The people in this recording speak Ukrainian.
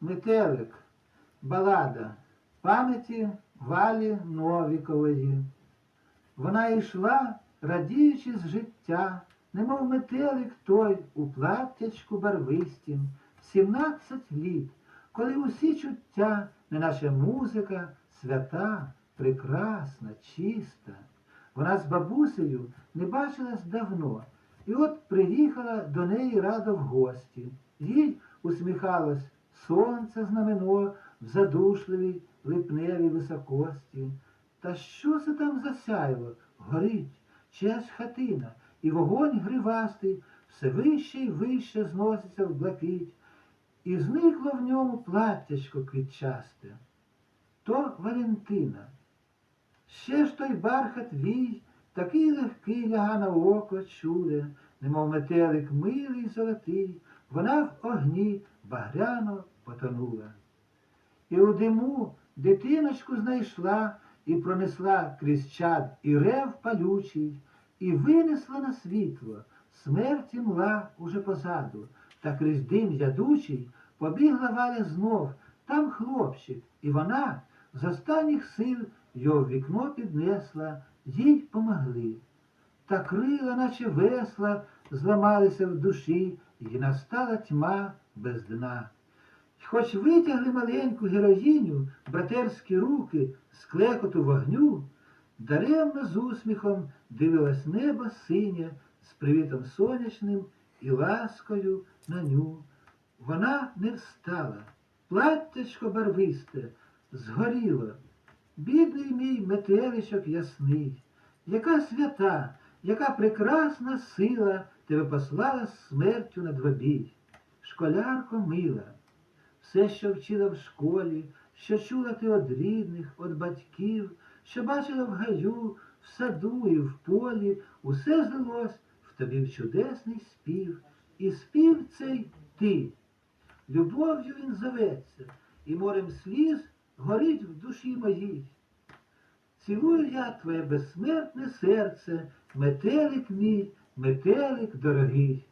Метелик, балада пам'яті Валі Новікової. Вона йшла, радіючи з життя, немов метелик той у платтячку барвистім, сімнадцять літ, коли усі чуття, неначе музика, свята, прекрасна, чиста. Вона з бабусею не бачилась давно, і от приїхала до неї радо в гості. Їй усміхалось сонце знамено в задушливій липневій високості. Та що це там за сяйво? Горить, чиясь хатина, і вогонь гривастий все вище й вище зноситься в блакить, і зникло в ньому платтячко квітчасте. То Валентина. Ще ж той бархат вій, такий легкий ляга на око чуде, немов метелик милий золотий, вона в огні багряно потонула. І у диму дитиночку знайшла і пронесла крізь чад і рев палючий, і винесла на світло, смерті мла уже позаду, та крізь дим ядучий побігла Валя знов, там хлопчик, і вона з останніх сил його в вікно піднесла, їй помогли. Та крила, наче весла, зламалися в душі, і настала тьма без дна. Хоч витягли маленьку героїню братерські руки з клекоту вогню, даремно з усміхом дивилось небо синє з привітом сонячним і ласкою на ню. Вона не встала, платтячко барвисте, згоріло. Бідний мій метеличок ясний, яка свята, яка прекрасна сила тебе послала смертю на двобій. Школярко мила, все, що вчила в школі, що чула ти од рідних, од батьків, що бачила в гаю, в саду і в полі, усе злилось в тобі в чудесний спів, і спів цей ти. Любов'ю він зоветься, і морем сліз горить в душі моїй. Цілую я твоє безсмертне серце, метелик мій, метелик дорогий.